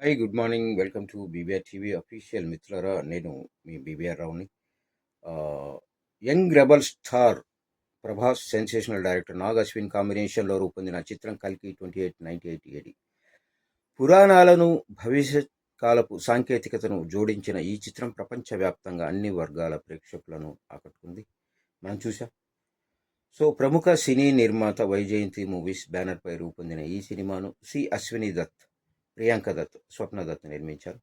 Hi good morning welcome to B B R TV official మిత్రులరా నేను మీ BBR రావుని young rebel star Prabhas sensational director Nag Ashwin కాంబినేషన్లో రూపొందిన చిత్రం కల్కి twenty eight ninety eight A D పురాణాలను భవిష్యత్ కాలపు సాంకేతికతను జోడించిన ఈ చిత్రం ప్రపంచవ్యాప్తంగా అన్ని వర్గాల ప్రేక్షకులను ఆకట్టుకుంది మనం చూసాం సో ప్రముఖ సినీ నిర్మాత వైజయంతి మూవీస్ బ్యానర్పై రూపొందిన ఈ సినిమాను సి అశ్విని దత్ ప్రియాంక దత్ స్వప్న దత్ నిర్మించారు.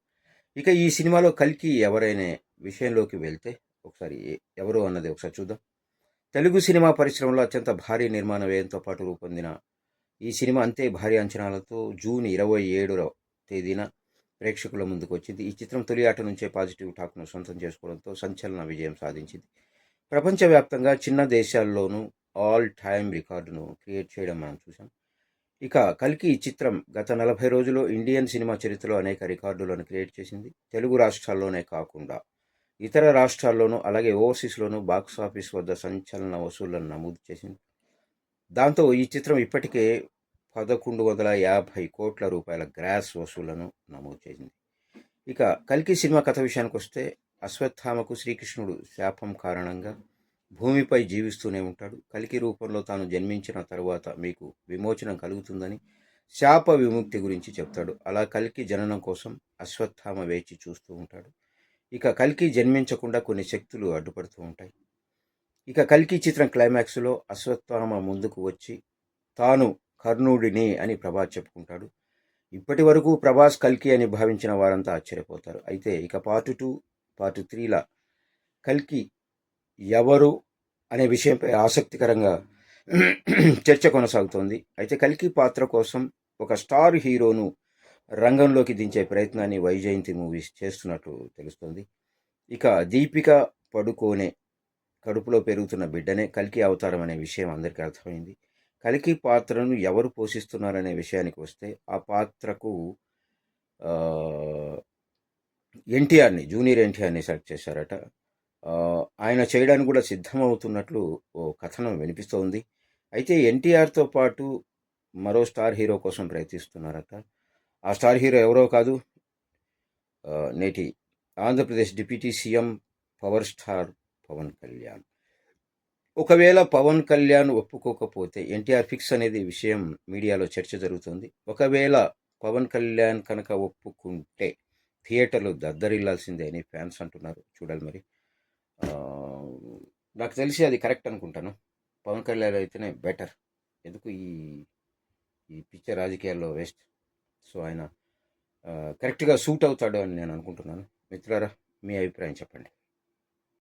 ఇక ఈ సినిమాలో కల్కి ఎవరైనా విషయంలోకి వెళ్తే ఒకసారి ఎవరు అన్నది ఒకసారి చూద్దాం. తెలుగు సినిమా పరిశ్రమలో అత్యంత భారీ నిర్మాణ వ్యయంతో పాటు రూపొందిన ఈ సినిమా అంతే భారీ అంచనాలతో జూన్ ఇరవై ఏడువ తేదీన ప్రేక్షకుల ముందుకు వచ్చింది. ఈ చిత్రం తొలి ఆట నుంచే పాజిటివ్ టాక్ను సొంతం చేసుకోవడంతో సంచలన విజయం సాధించింది. ప్రపంచవ్యాప్తంగా చిన్న దేశాల్లోనూ ఆల్ టైమ్ రికార్డును క్రియేట్ చేయడం మనం చూసాం ఇక కల్కి ఈ చిత్రం గత నలభై రోజుల్లో ఇండియన్ సినిమా చరిత్రలో అనేక రికార్డులను క్రియేట్ చేసింది. తెలుగు రాష్ట్రాల్లోనే కాకుండా ఇతర రాష్ట్రాల్లోనూ అలాగే ఓవర్సీస్లోనూ బాక్స్ ఆఫీస్ వద్ద సంచలన వసూళ్ళను నమోదు చేసింది. దాంతో ఈ చిత్రం ఇప్పటికే పదకొండు వందల యాభై కోట్ల రూపాయల గ్రాస్ వసూళ్ళను నమోదు చేసింది. ఇక కల్కి సినిమా కథ విషయానికి వస్తే అశ్వత్థామకు శ్రీకృష్ణుడు శాపం కారణంగా భూమిపై జీవిస్తూనే ఉంటాడు. కలికి రూపంలో తాను జన్మించిన తరువాత మీకు విమోచనం కలుగుతుందని శాప విముక్తి గురించి చెప్తాడు. అలా కలికి జననం కోసం అశ్వత్థామ వేచి చూస్తూ ఉంటాడు. ఇక కలికి జన్మించకుండా కొన్ని శక్తులు అడ్డుపడుతూ ఉంటాయి. ఇక కల్కి చిత్రం క్లైమాక్స్లో అశ్వత్థామ ముందుకు వచ్చి తాను కర్ణుడిని అని ప్రభాస్ చెప్పుకుంటాడు. ఇప్పటి వరకు ప్రభాస్ కల్కి అని భావించిన వారంతా ఆశ్చర్యపోతారు. అయితే ఇక పార్ట్ టూ పార్ట్ త్రీలా కల్కి ఎవరు అనే విషయంపై ఆసక్తికరంగా చర్చ కొనసాగుతోంది. అయితే కల్కి పాత్ర కోసం ఒక స్టార్ హీరోను రంగంలోకి దించే ప్రయత్నాన్ని వైజయంతి మూవీస్ చేస్తున్నట్టు తెలుస్తోంది. ఇక దీపిక పడుకోనే కడుపులో పెరుగుతున్న బిడ్డనే కల్కి అవతారం అనే విషయం అందరికీ అర్థమైంది. కల్కి పాత్రను ఎవరు పోషిస్తున్నారనే విషయానికి వస్తే ఆ పాత్రకు ఎన్టీఆర్ని జూనియర్ ఎన్టీఆర్ని సెలెక్ట్ చేశారట. ఆయన చేయడానికి కూడా సిద్ధమవుతున్నట్లు ఓ కథనం వినిపిస్తోంది. అయితే ఎన్టీఆర్తో పాటు మరో స్టార్ హీరో కోసం ప్రయత్నిస్తున్నారట. ఆ స్టార్ హీరో ఎవరో కాదు నేటి Andhra Pradesh deputy CM power star Pawan Kalyan. ఒకవేళ పవన్ కళ్యాణ్ ఒప్పుకోకపోతే ఎన్టీఆర్ ఫిక్స్ అనేది విషయం మీడియాలో చర్చ జరుగుతుంది. ఒకవేళ పవన్ కళ్యాణ్ కనుక ఒప్పుకుంటే థియేటర్లు దద్దరిల్లాల్సిందే అని ఫ్యాన్స్ అంటున్నారు. చూడాలి మరి. నాకు తెలిసి అది కరెక్ట్ అనుకుంటాను. పవన్ కళ్యాణ్ అయితేనే బెటర్. ఎందుకు ఈ ఈ పిక్చర్ రాజకీయాల్లో వేస్ట్? సో ఆయన కరెక్ట్గా సూట్ అవుతాడు అని నేను అనుకుంటున్నాను. మిత్రులారా మీ అభిప్రాయం చెప్పండి.